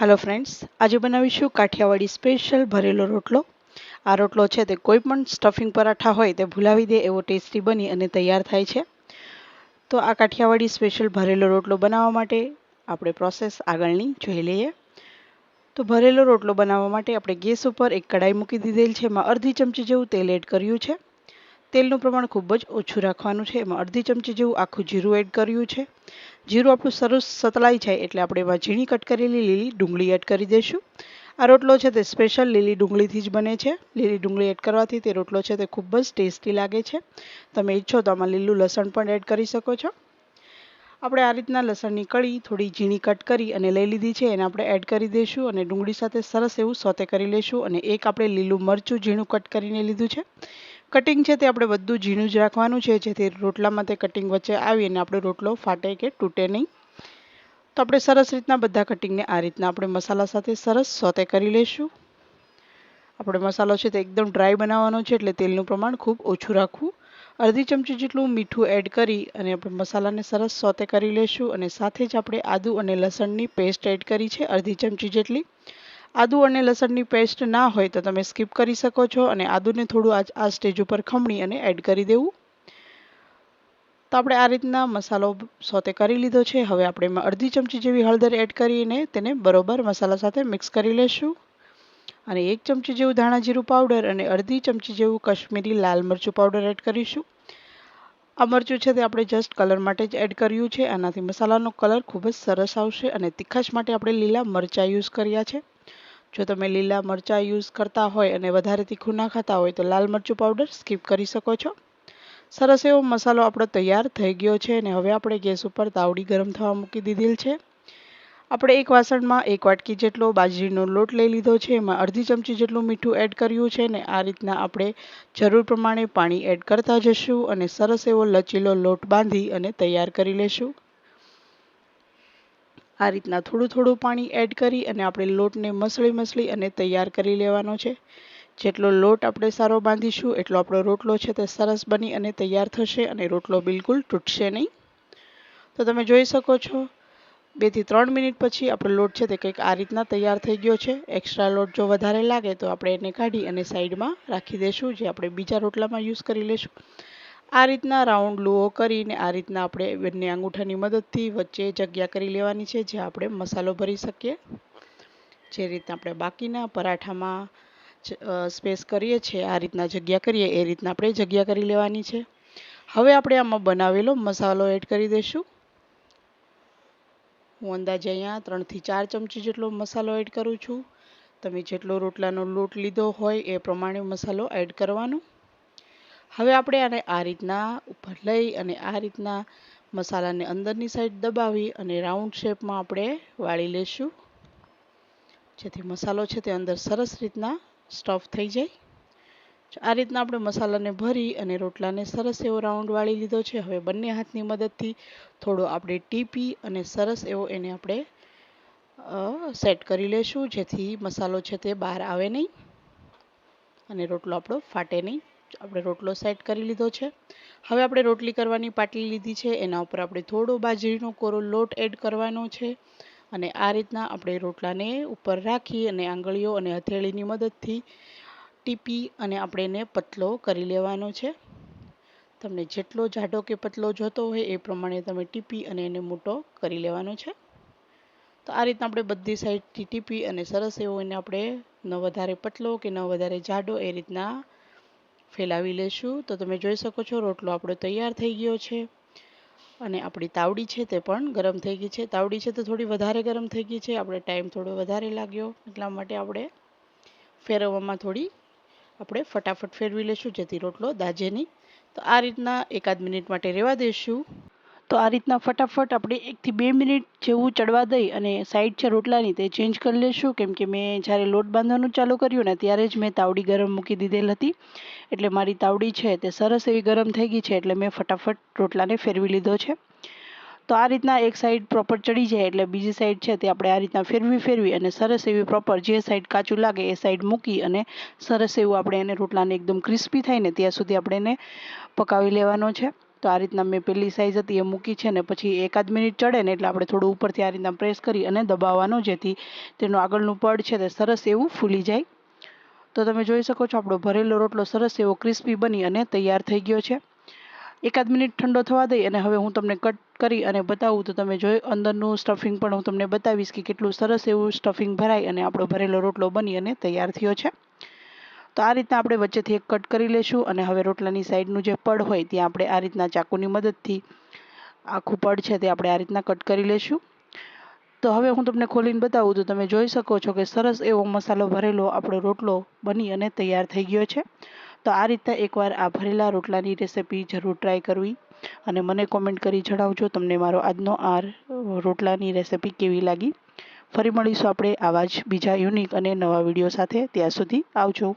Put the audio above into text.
હાલો friends આજે બનાવીશું Kathiawadi special ભરેલો રોટલો. આ રોટલો છે તે કોઈ પણ સ્ટફિંગ પરાઠા હોય તે ભૂલાવી દે એવો ટેસ્ટી બની અને તૈયાર થાય છે. તો આ કાઠિયાવાડી સ્પેશિયલ ભરેલો રોટલો બનાવવા માટે આપણે પ્રોસેસ આગળની જોઈ લઈએ. તો ભરેલો રોટલો બનાવવા માટે આપણે ગેસ ઉપર એક કડાઈ મૂકી દીધેલ છે, એમાં અડધી ચમચી જેવું તેલ એડ કર્યું છે. તેલનું પ્રમાણ ખૂબ જ ઓછું રાખવાનું છે. એમાં અડધી ચમચી જેવું આખું જીરું એડ કર્યું છે. જીરું આપણું સરસ સતલાઈ જાય એટલે આપણે એમાં ઝીણી કટ કરેલી લીલી ડુંગળી એડ કરી દઈશું. આ રોટલો છે તે સ્પેશિયલ લીલી ડુંગળીથી જ બને છે. લીલી ડુંગળી એડ કરવાથી તે રોટલો છે તે ખૂબ જ ટેસ્ટી લાગે છે. તમે ઈચ્છો તો આમાં લીલું લસણ પણ એડ કરી શકો છો. આપણે આ રીતના લસણની કળી થોડી ઝીણી કટ કરી અને લઈ લીધી છે. એને આપણે એડ કરી દઈશું અને ડુંગળી સાથે સરસ એવું સોતે કરી લઈશું અને એક આપણે લીલું મરચું ઝીણું કટ કરીને લીધું છે. કટિંગ છે તે આપણે બધું ઝીણું જ રાખવાનું છે. જેથી રોટલામાં તે કટિંગ વચ્ચે આવી અને આપણો રોટલો ફાટે કે તૂટે નહીં. તો આપણે સરસ રીતના બધા કટિંગને આ રીતના આપણે મસાલા સાથે સરસ સોતે કરી લઈશું આપણે મસાલો છે તે એકદમ ડ્રાય બનાવવાનો છે એટલે તેલનું પ્રમાણ ખૂબ ઓછું રાખવું. અડધી ચમચી જેટલું મીઠું એડ કરી અને આપણે મસાલાને સરસ સોતે કરી લઈશું અને સાથે જ આપણે આદુ અને લસણની પેસ્ટ એડ કરી છે. અડધી ચમચી જેટલી. આદુ અને લસણની પેસ્ટ ના હોય તો તમે સ્કીપ કરી શકો છો અને આદુને થોડું આ સ્ટેજ ઉપર ખમણી અને એડ કરી દેવું. તો આપણે આ રીતના મસાલો સોતે કરી લીધો છે. હવે આપણે અડધી ચમચી જેવી હળદર એડ કરીને તેને બરોબર મસાલા સાથે મિક્સ કરી લેશું. અને એક ચમચી જેવું ધાણા જીરું પાવડર અને અડધી ચમચી જેવું કશ્મીરી લાલ મરચું પાવડર એડ કરીશું. આ મરચું છે તે આપણે જસ્ટ કલર માટે જ એડ કર્યું છે. આનાથી મસાલાનો કલર ખૂબ જ સરસ આવશે અને તીખાશ માટે આપણે લીલા મરચાં યુઝ કર્યા છે. જો તમે લીલા મરચાં યુઝ કરતા હોય અને વધારે તીખું ના ખાતા હોય તો લાલ મરચું પાવડર સ્કીપ કરી શકો છો. સરસ એવો મસાલો આપણો તૈયાર થઈ ગયો છે અને હવે આપણે ગેસ ઉપર તાવડી ગરમ થવા મૂકી દીધેલ છે. આપણે એક વાસણમાં એક વાટકી જેટલો બાજરીનો લોટ લઈ લીધો છે. એમાં અડધી ચમચી જેટલું મીઠું એડ કર્યું છે ને આ રીતના આપણે જરૂર પ્રમાણે પાણી એડ કરતા જશું અને સરસ એવો લચીલો લોટ બાંધી અને તૈયાર કરી લેશું. આ રીતના થોડું થોડું પાણી એડ કરી અને આપણે લોટને મસળી મસળી અને તૈયાર કરી લેવાનો છે. જેટલો લોટ આપણે સારો બાંધીશું, એટલો આપણો રોટલો છે તે સરસ બની અને તૈયાર થશે અને રોટલો બિલકુલ તૂટશે નહીં. તો તમે જોઈ શકો છો, બેથી ત્રણ મિનિટ પછી આપણો લોટ છે તે કંઈક આ રીતના તૈયાર થઈ ગયો છે. એક્સ્ટ્રા લોટ જો વધારે લાગે તો આપણે એને કાઢી અને સાઈડમાં રાખી દઈશું જે આપણે બીજા રોટલામાં યુઝ કરી લઈશું આ રીતના રાઉન્ડ લુઓ કરીને આ રીતના આપણે બંને અંગૂઠાની મદદથી વચ્ચે જગ્યા કરી લેવાની છે જે આપણે મસાલો ભરી શકીએ. જે રીતના આપણે બાકીના પરાઠામાં સ્પેસ કરીએ છીએ, આ રીતના જગ્યા કરીએ, એ રીતના આપણે જગ્યા કરી લેવાની છે. હવે આપણે આમાં બનાવેલો મસાલો એડ કરી દઈશું. હું અંદાજે અહીંયા ત્રણથી ચાર ચમચી જેટલો મસાલો એડ કરું છું. તમે જેટલો રોટલાનો લોટ લીધો હોય એ પ્રમાણે મસાલો એડ કરવાનો. હવે આપણે આને આ રીતના ઉપર લઈ અને આ રીતના મસાલાને અંદરની સાઈડ દબાવી અને રાઉન્ડ શેપમાં આપણે વાળી લેશું. જેથી મસાલો છે તે અંદર સરસ રીતના સ્ટફ થઈ જાય. આ રીતના આપણે મસાલાને ભરી અને રોટલાને સરસ એવો રાઉન્ડ વાળી લીધો છે, હવે બંને હાથની મદદથી થોડો આપણે ટીપી અને સરસ એવો એને આપણે સેટ કરી લેશું, જેથી મસાલો છે તે બહાર આવે નહીં અને રોટલો આપણો ફાટે નહીં. આપણે રોટલો સેટ કરી લીધો છે. હવે આપણે રોટલી કરવાની પાટલી લીધી છે. એના ઉપર આપણે થોડો બાજરીનો કોરો લોટ એડ કરવાનો છે. અને આ રીતના આપણે રોટલાને ઉપર રાખી અને આંગળીઓ અને હથેળીની મદદથી ટીપી અને આપણે એને પતલો કરી લેવાનો છે. તમને જેટલો જાડો કે પતલો જોતો હોય એ પ્રમાણે તમે ટીપી અને એને મોટો કરી લેવાનો છે. તો આ રીતના આપણે બધી સાઈડથી ટીપી અને સરસ એવો એને આપણે ન વધારે પતલો કે ન વધારે જાડો એ રીતના ફેલાવી લેશું. તો તમે જોઈ શકો છો, રોટલો આપણો તૈયાર થઈ ગયો છે. અને આપણી તાવડી છે તે પણ ગરમ થઈ ગઈ છે. તાવડી છે તો થોડી વધારે ગરમ થઈ ગઈ છે. આપણે ટાઈમ થોડો વધારે લાગ્યો. એટલા માટે આપણે ફેરવવામાં થોડી આપણે ફટાફટ ફેરવી લેશું. જેથી રોટલો દાજે નહીં. તો આ રીતના એકાદ મિનિટ માટે રહેવા દઈશું તો આ રીતના ફટાફટ આપણે એકથી બે મિનિટ જેવું ચડવા દઈ અને સાઈડ છે રોટલાની તે ચેન્જ કરી લઈશું કેમ કે મેં જ્યારે લોટ બાંધવાનું ચાલુ કર્યું ને ત્યારે જ મેં તાવડી ગરમ મૂકી દીધેલ હતી. એટલે મારી તાવડી છે તે સરસ એવી ગરમ થઈ ગઈ છે એટલે મેં ફટાફટ રોટલાને ફેરવી લીધો છે. તો આ રીતના એક સાઈડ પ્રોપર ચડી જાય એટલે બીજી સાઈડ છે તે આપણે આ રીતના ફેરવી ફેરવી અને સરસ એવી પ્રોપર જે સાઈડ કાચું લાગે એ સાઈડ મૂકી અને સરસ એવું આપણે એને રોટલાને એકદમ ક્રિસ્પી થાય ને ત્યાં સુધી આપણે એને પકાવી લેવાનો છે. તો આ રીતના મેં પહેલી સાઈઝ હતી એ મૂકી છે ને પછી એકાદ મિનિટ ચડે ને એટલે આપણે થોડું ઉપરથી આ રીતના પ્રેસ કરી અને દબાવવાનો જેથી તેનું આગળનું પડ છે તે સરસ એવું ફૂલી જાય. તો તમે જોઈ શકો છો આપણો ભરેલો રોટલો સરસ એવો ક્રિસ્પી બની અને તૈયાર થઈ ગયો છે. એકાદ મિનિટ ઠંડો થવા દઈ અને હવે હું તમને કટ કરી અને બતાવું તો તમે જોઈ અંદરનું સ્ટફિંગ પણ હું તમને બતાવીશ કે કેટલું સરસ એવું સ્ટફિંગ ભરાય અને આપણો ભરેલો રોટલો બની અને તૈયાર થયો છે. તો આ રીતના આપણે વચ્ચેથી એક કટ કરી લેશું અને હવે રોટલાની સાઈડનું જે પડ હોય ત્યાં આપણે આ રીતના ચાકુની મદદથી આખું પડ છે તે આપણે આ રીતના કટ કરી લેશું. તો હવે હું તમને ખોલીને બતાવું તો તમે જોઈ શકો છો કે સરસ એવો મસાલો ભરેલો આપણો રોટલો બની અને તૈયાર થઈ ગયો છે. તો આ રીતના એકવાર આ ભરેલા રોટલાની રેસીપી જરૂર ટ્રાય કરવી અને મને કોમેન્ટ કરી જણાવજો તમને મારો આજનો આ રોટલાની રેસીપી કેવી લાગી. ફરી મળીશું આપણે આવા જ બીજા યુનિક અને નવા વીડિયો સાથે. ત્યાં સુધી આવજો.